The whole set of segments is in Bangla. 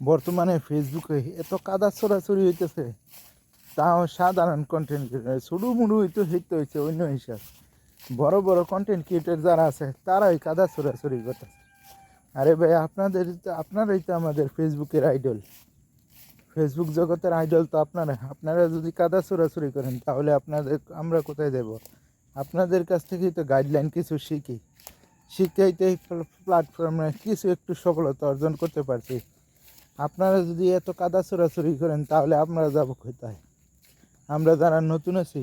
বর্তমানে ফেসবুকে এত কাদা ছড়াছড়ি হইতেছে, তাও সাধারণ কন্টেন্ট ক্রিয়েটার ছোটো মুড়ু হইতে হইতে হয়েছে অন্য হিসাব। বড় বড় কন্টেন্ট ক্রিয়েটার যারা আছে, তারাই কাদা ছড়াছড়ি করতেছে। আরে ভাই, আপনাদের আপনারাই তো আমাদের ফেসবুকের আইডল ফেসবুক জগতের আইডল তো আপনারা। আপনারা যদি কাদা ছড়াছড়ি করেন, তাহলে আপনাদের, আমরা কোথায় দেব? আপনাদের কাছ থেকেই তো গাইডলাইন কিছু শিখি। শিখেই এই প্ল্যাটফর্মে কিছু একটু সফলতা অর্জন করতে পারছি। আপনারা যদি এত কাদা চোরাচুরি করেন, তাহলে আপনারা যাব কোথায়? আমরা যারা নতুন আছি,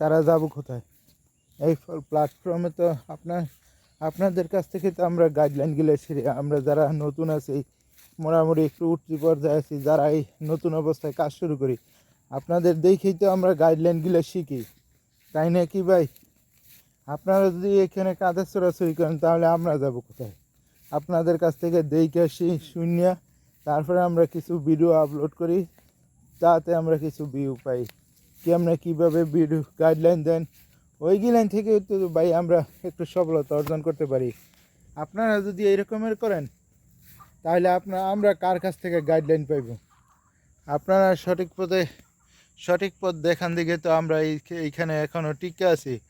তারা যাব কোথায়? এই প্ল্যাটফর্মে তো আপনার, আপনাদের কাছ থেকে তো আমরা গাইডলাইনগুলো ছিঁড়ে, আমরা যারা নতুন আছি মোটামুটি একটু উঠতি পর্যায়ে আছি যারা এই নতুন অবস্থায় কাজ শুরু করি, আপনাদের দেখেই তো আমরা গাইডলাইনগুলো শিখি। তাই না কি ভাই? আপনারা যদি এখানে কাদের চোরাচুরি করেন, তাহলে আমরা যাব কোথায়? আপনাদের কাছ থেকে দেখে শূন্য তারপরে আমরা কিছু ভিডিও আপলোড করি, তাতে আমরা কিছু ভিউ পাই। কি আমরা কীভাবে ভিডিও গাইডলাইন দেন, ওই লাইন থেকে তো ভাই আমরা একটু সফলতা অর্জন করতে পারি। আপনারা যদি এইরকমের করেন, তাহলে আপনার আমরা কার কাছ থেকে গাইডলাইন পাইব? আপনারা সঠিক পথে, সঠিক পথ দেখান দিকে তো আমরা এই- এইখানে এখনও টিকে আছি।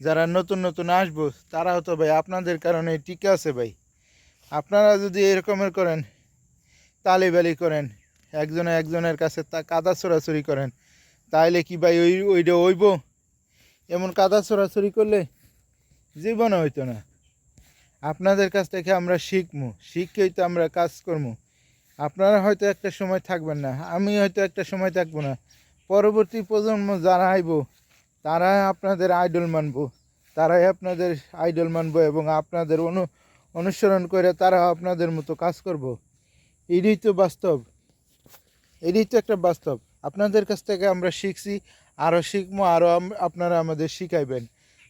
যারা নতুন নতুন আসব, তারাও তো ভাই আপনাদের কারণে টিকে আছে ভাই। আপনারা যদি এরকমের করেন তালিবালি করেন, একজনে একজনের কাছে তা কাদা ছোড়াছড়ি করেন। তাইলে কি ভাই ওই ওইটা হইব এমন কাদা ছোড়াছড়ি করলে জীবনে হইতো না। আপনাদের কাছ থেকে আমরা শিখব শিখেই তো আমরা কাজ করব আপনারা হয়তো একটা সময় থাকবেন না, আমি হয়তো একটা সময় থাকব না। পরবর্তী প্রজন্ম যারা আইব, তারা আপনাদের আইডল মানব। তারাই আপনাদের আইডল মানব এবং আপনাদের অনু, অনুসরণ করে তারা আপনাদের মতো কাজ করব। এটাই তো বাস্তব। এটাই তো একটা বাস্তব। আপনাদের কাছ থেকে আমরা শিখছি আরও শিখব আরও আপনারা আমাদের শিখাইবেন।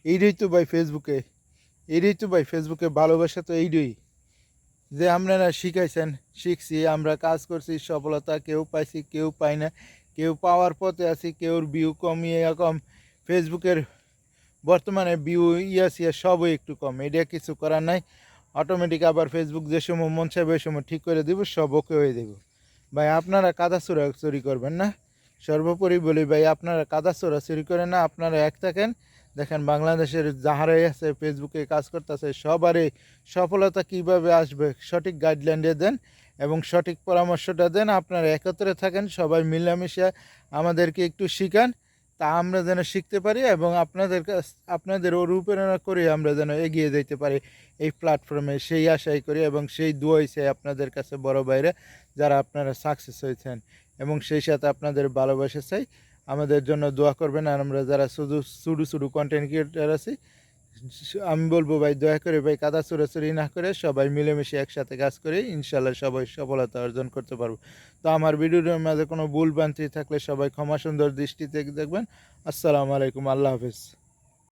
এইটাই তো ভাই ফেসবুকে। এইটাই তো ভাই ফেসবুকে ভালোবাসা তো এইটাই। যে আপনারা শিখাইছেন, শিখছি, আমরা কাজ করছি, সফলতা কেউ পাইছি, কেউ পাই না। কেউ পাওয়ার পথে আছি, কেউর ভিউ কমিয়ে কম। ফেসবুকের বর্তমানে ভিউ ইয়াসিয়া সবই একটু কম। এটা কিছু করার নাই। অটোমেটিক আবার ফেসবুক যে সময় মন চাইবে ওই সময় ঠিক করে দেবো, সব ওকে হয়ে দেবো ভাই, আপনারা কাদা চোরাচুরি করবেন না। সর্বোপরি বলি ভাই, আপনারা কাদা চোরাচুরি করেন না, আপনারা এক থাকেন। দেখেন বাংলাদেশের যাহারাই আছে ফেসবুকে কাজ করতেছে, সবারই সফলতা কীভাবে আসবে, সঠিক গাইডলাইন দেন এবং সঠিক পরামর্শটা দেন। আপনারা একত্রে থাকেন, সবাই মিলামিশে আমাদেরকে একটু শিখান। তা আমরা যেন শিখতে পারি এবং আপনাদের কাছ, আপনাদের অনুপ্রেরণা করে আমরা যেন এগিয়ে যেতে পারি এই প্ল্যাটফর্মে সেই আশাই করি এবং সেই দুয়াই চাই আপনাদের কাছে বড় বাইরে যারা আপনারা সাকসেস হয়েছেন এবং সেই সাথে আপনাদের ভালোবাসা চাই। আমাদের জন্য দোয়া করবেন আর আমরা যারা শুধু শুধু শুধু কন্টেন্ট ক্রিয়েটার আছি আমি বলব ভাই, দয়া করে ভাই, কাদা চোরাচুরি না করে সবাই মিলেমিশে একসাথে কাজ করে ইনশাল্লাহ সবাই সফলতা অর্জন করতে পারব। তো আমার ভিডিওর মাঝে কোনো ভুল ভ্রান্তি থাকলে সবাই ক্ষমা সুন্দর দৃষ্টিতে দেখবেন। আসসালামু আলাইকুম, আল্লাহ হাফিজ।